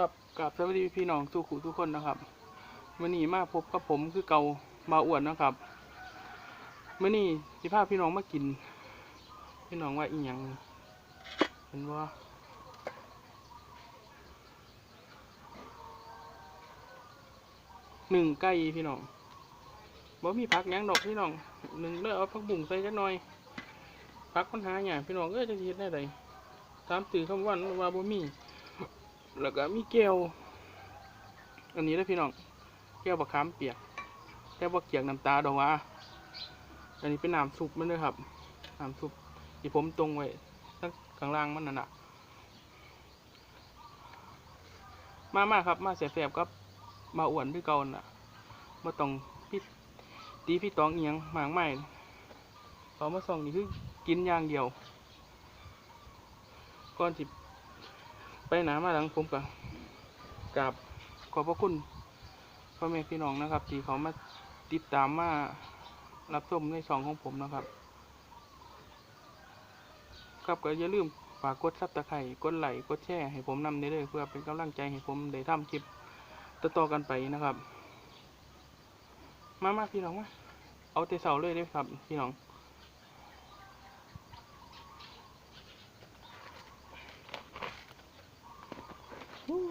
ครับกับสวัสดีพี่น้องทุกขู่ทุกคนนะครับมื่อนี้มาพบกับผมคือเก่ามาอ้วนนะครับมื่อนี้สิพาพี่น้องมากิน พี่น้องว่าอีหยังเห็นว่าหนึ่งไก่พี่น้องบ่มีผักหยังดอกพี่น้องหนึ่งเด้อเอาผักบุ้งใส่จักหน่อยผักปัญหาอย่างพี่น้องเอ้ยจะเฮ็ดได้ไดตามตื่นคำวันว่าบ่มี แล้วก็มีแก้ว อันนี้นะพี่น้อง แก้วบักขามเปียก แก้วบักเกียกน้ำตาดอกว่า อันนี้เป็นน้ำซุปมันเลยครับ น้ำซุปที่ผมตรงไว้ทั้งข้างล่างมันนั่นน่ะ มามาครับ มาแสบๆครับ มาอ้วนด้วยเกาน่ะมาต้องพี่ตีพี่ตองเอียงหมางใหม่เขามาส่องนี่คือกินอย่างเดียว ก่อนสิ ไปหนามาหลังผมกับกับขอบพระคุณพ่อแม่พี่น้องนะครับ ที่เขามาติดตามมารับชมในช่องของผมนะครับ ครับก็อย่าลืมฝากกดซับตะไคร่กดไลค์กดแชร์ให้ผมนำได้เลยเพื่อเป็นกำลังใจให้ผมได้ทำคลิปต่อๆกันไปนะครับ มามาพี่น้องมาเอาแต่เสาเลยเด้ครับ พี่น้อง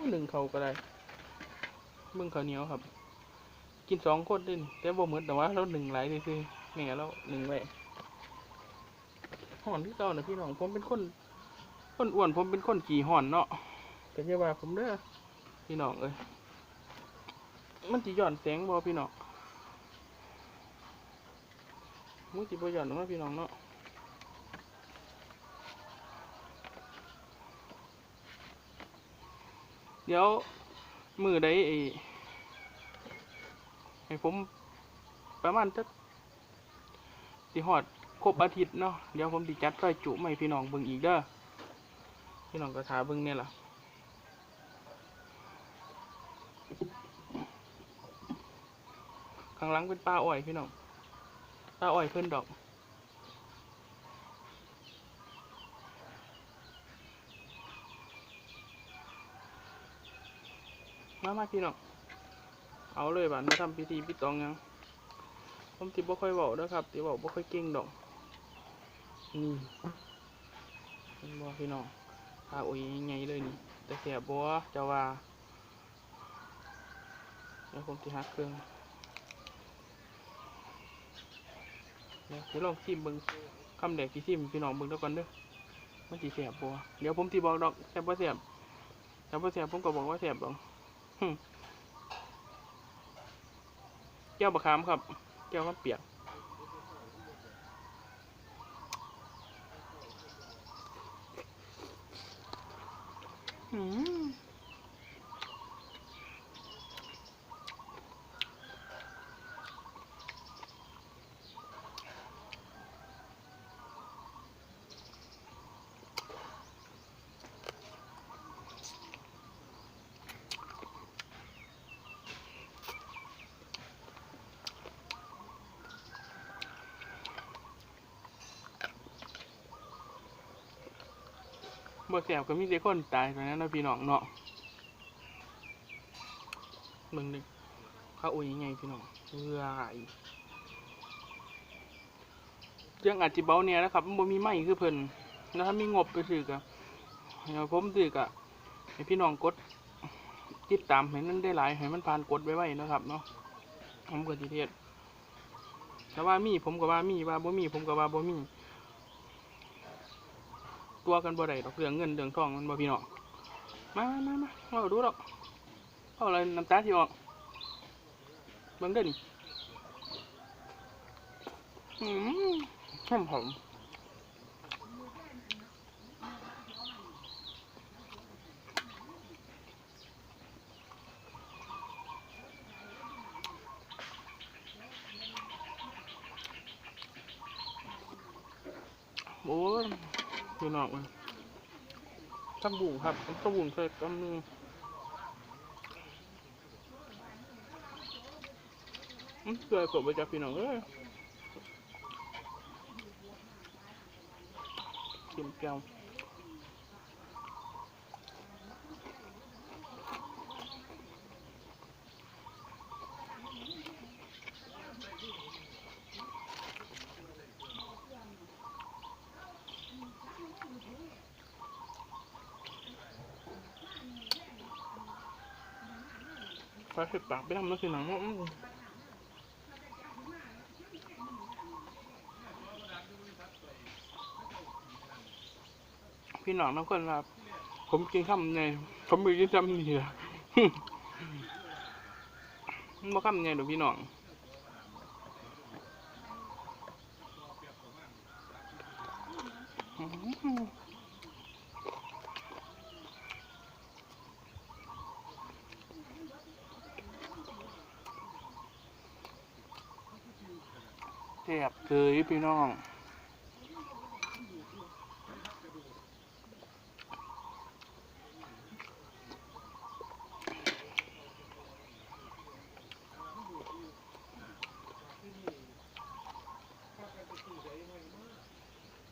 หนึ่งเขาก็ได้เบิ่งข้าวเหนียวครับ กินสองคนเด่นแต่บ่เหมดแต่ว่าเราหนึ่งหลายซื่อๆแม่เราหนึ่งไว้ห่อนที่เก่านะพี่น้องผมเป็นคนคนอ้วนผมเป็นคนขี่ห่อนเนาะก็จะว่าผมเด้อพี่น้องเอ้ยมันสิหย่อนแสงบ่พี่น้องมึงสิบ่หย่อนหรอกเนาะพี่น้องเนาะ เดี๋ยวมือใดไอ้ให้ผมประมาณสักสิหอดครบอาทิตย์เนาะเดี๋ยวผมติจัดไฟจุใหม่พี่น้องเบิ่งอีกเด้อพี่น้องก็ถาเบิ่งเนี่ยล่ะข้างหลังเป็นป้าอ้อยพี่น้องป้าอ้อยเพิ่นดอก มามาพี่น้องเอาเลยบ้านมาทำพิธีพิตองยังผมติบ่ค่อยเว้าเด้อครับติเว้าบ่ค่อยเก่งดอกนี่เห็นบ่พี่น้องพาโอ้ยใหญ่ๆเลยนี่แต่แสบบ่เจะว่าเดี๋ยวผมสิหักเครื่องเดี๋ยวลองชิมเบิ่งคำแรกสิชิมพี่น้องเบิ่งเด้อก่อนเด้อมันสิแสบบ่เดี๋ยวผมสิบอกดอกแสบบ่แสบแสบบ่แสบผมก็บอกว่าแสบดอก แก้วบะขามครับ แก้วข้าวเปียกอืม บ่แสบก็มีแต่คนตายตอนนั้นเนาะพี่น้องเนาะเบิ่งดิข้าอุ้ยยังไงพี่น้องเอื้อยเรื่องอาจจิเบาเนี่ยนะครับมันบ่มีไม้คือเพิ่นแล้วถ้ามีงบไปซื้อก็เดี๋ยวผมซื้อก็ให้พี่น้องกดติดตามให้มันได้หลายให้มันผ่านกดไว้ไว้นะครับ เนาะผมก็สิเฮ็ดแต่ว่ามีผมก็ว่ามีว่าบ่มีผมก็ว่าบ่มี ตัวกันบ่ได้ดอกเรื่องเงินเรื่องทองมันบ่พี่น้องมามามามาเราดูดอกเอาอะไรน้ำตาที่ออกเบิ่งเด้อนี่อืมหอมหอมโอ้ย พี่น้องมันตั้งบุ๋งครับตั้งบุ๋งใส่กำนึงอืมเกลือกบไปจากพี่น้องเอ้ยเค็มแก้ว ฟ้าเห็ดปากไปทำนักสิหนังเนาะพี่น้องน้องคนครับผมกินข้ามไงผมมือกินจำนี่ละมันบ่ข้ามไงเดี๋ยวพี่น้อง แซ่บเลยพี่น้อง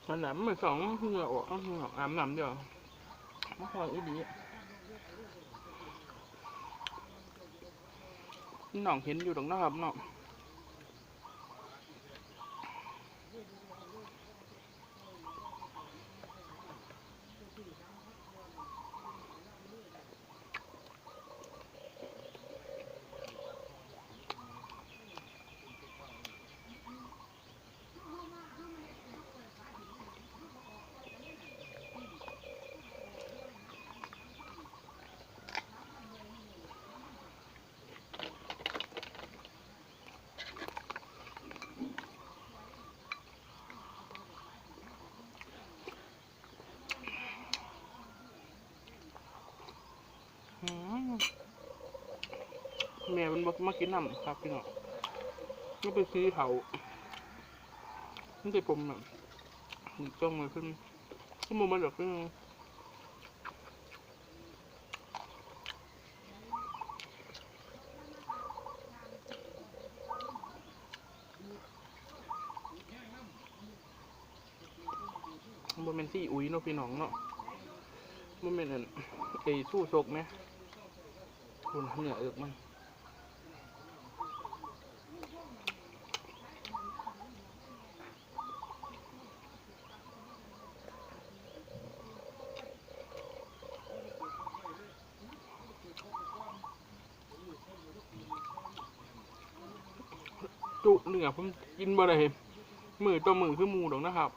มันหนำมันสองเหงื่อออกเหงื่ออาบน้ำเดียวมาคออีดีน้องเห็นอยู่ตรงนั้นครับน้อง ม่มันบอกมากินน้ำครับพี่น้องมันไปซื้อเขามันจะผมแบบจ้องมาขึ้นขึ้นมามันหรอกขึ้นมันเป็นซี่อุ้ยเนาะพี่น้องเนาะมันเป็นไอ้สู้ซกไหมคุณเหนื่อเอิกมัน จุเหนือผมกินบ่ได้มือต่อมือคือหมูดอกนะครับ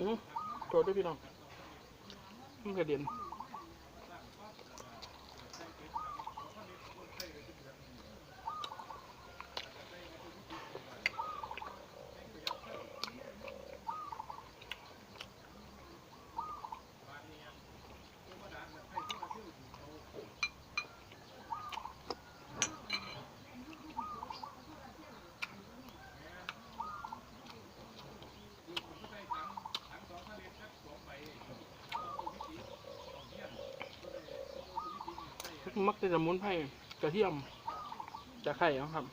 อือ ตัวด้วยพี่น้องมันกระเด็น มักจะสมุนไพรกระเทียมจะไข่เอาครับ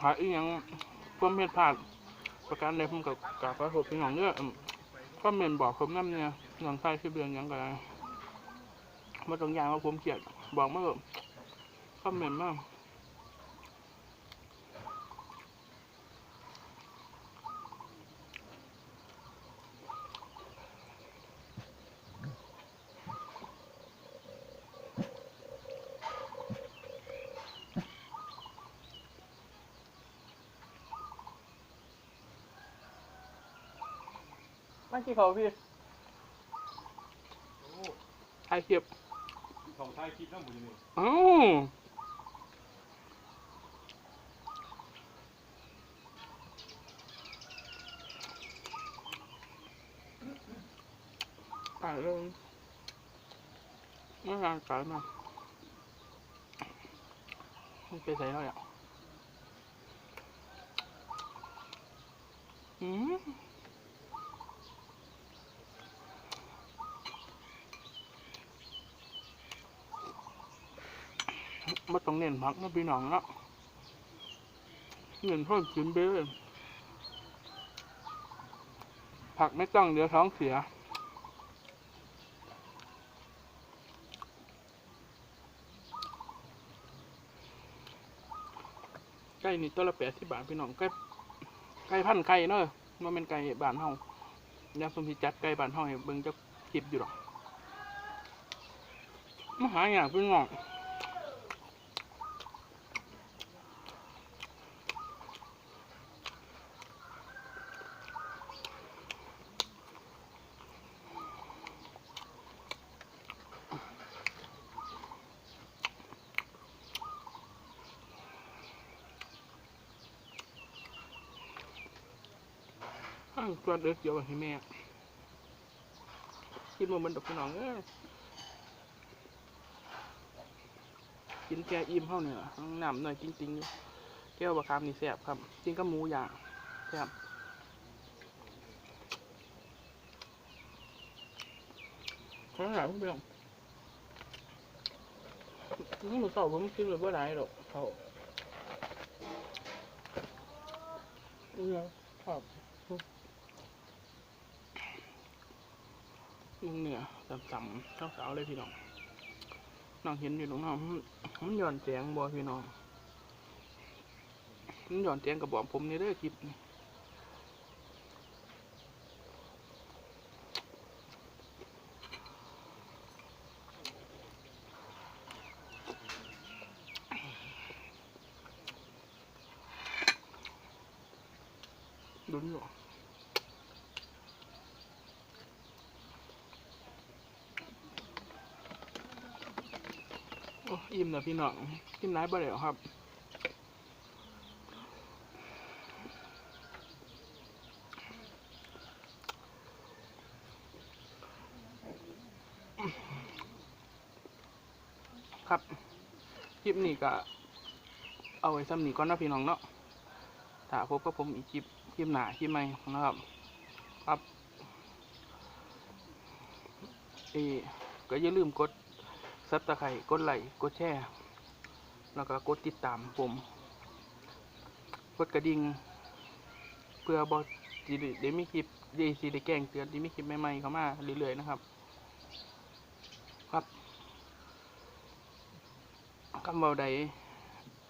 หาอีหยังความผิดพลาด ประการใดผมกับกราบขอโทษพี่น้องเด้ออืมก็เมนบอกผมนั่นเนี่ยหลังไส้ชื่อเบืองยังก็ไงมาตรงอย่างว่าผมเกลียดบอกมาแบบก็เมนมาก ไม่กี่เขาพี่ไอเก็บเขาถ่ายคลิปน้ำบุญนี่อ้าวขายเลยไม่งานขายมามันไปใส่แล้วอะอืม มาต้องเน้นพักนะพี่น้องเนาะเน้นพ่อกินไปเลยผักไม่ต้องเดี๋ยวท้องเสียไก่นี่ตัวละแปดสิบบาทพี่น้องไก่ไก่พันไก่เนอะมันเป็นไก่บ้านเฮาเดี๋ยวผมสิจัดไก่บ้านเฮาให้เบิ่งจะคลิปอยู่หรอกมาหาอย่างพี่น้อง อ้าวตัวเด็กเดี๋ยวให้แม่กินมาเหมือนดอกพี่น้องเอ้ยกินแกอิ่มเฮาเนี่ยล่ะน้ำหน่อยจริงๆอยู่แก้วบะคามนี่แซ่บครับกินกับหมูย่างแซ่บขอหลายพี่น้องนี่หมูสอบผมกินเลยว่าไรหรอกเขาเนี่ ยครับมึงเนี่ยต่ำๆสาวๆเลยพี่น้องน้องเห็นอยู่ลุงนั้นมันย่อนแจงบ่พี่น้องมันย่อนแจงกับบอกผมนี่เด้อคลิปนี่ อิ่มนะพี่น้องกินไหนบ่ได้หรอกครับครับคลิปนี้ก็เอาไว้ซ้ำนี้ก่อนนะพี่น้องเนาะถ้าพบกับผมอีกคลิปคลิปหนาคลิปใหม่นะครับ ครับเออก็อย่าลืมกด ซับตะไคร่กดไลค์กดแชร์แล้วก็กดติดตามผมกดกระดิ่งเพื่อบอสเดมีคลิปเดี๋ยวสิได้แก้งเตือนที่มีคลิปใหม่ๆเข้ามาเรื่อยๆนะครับ ครับคำเบาใด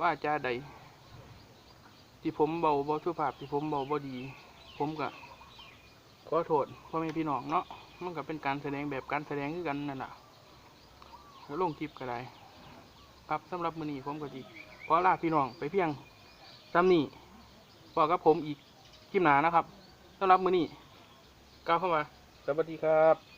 ว่าจาใด ที่ผมเบาบ่สุภาพที่ผมเบาบ่ดี ผมก็ขอโทษพ่อแม่พี่น้องเนาะมันก็เป็นการแสดงแบบการแสดงคือกันนั่นแหละ ลงคลิปก็ได้ครับสำหรับมือนี้ผมก็จีขอลาพี่น้องไปเพียงซ้ำนี้บอกกับผมอีกคลิปหนานะครับสำหรับมือนี้ก้าวเข้ามา สวัสดีครับ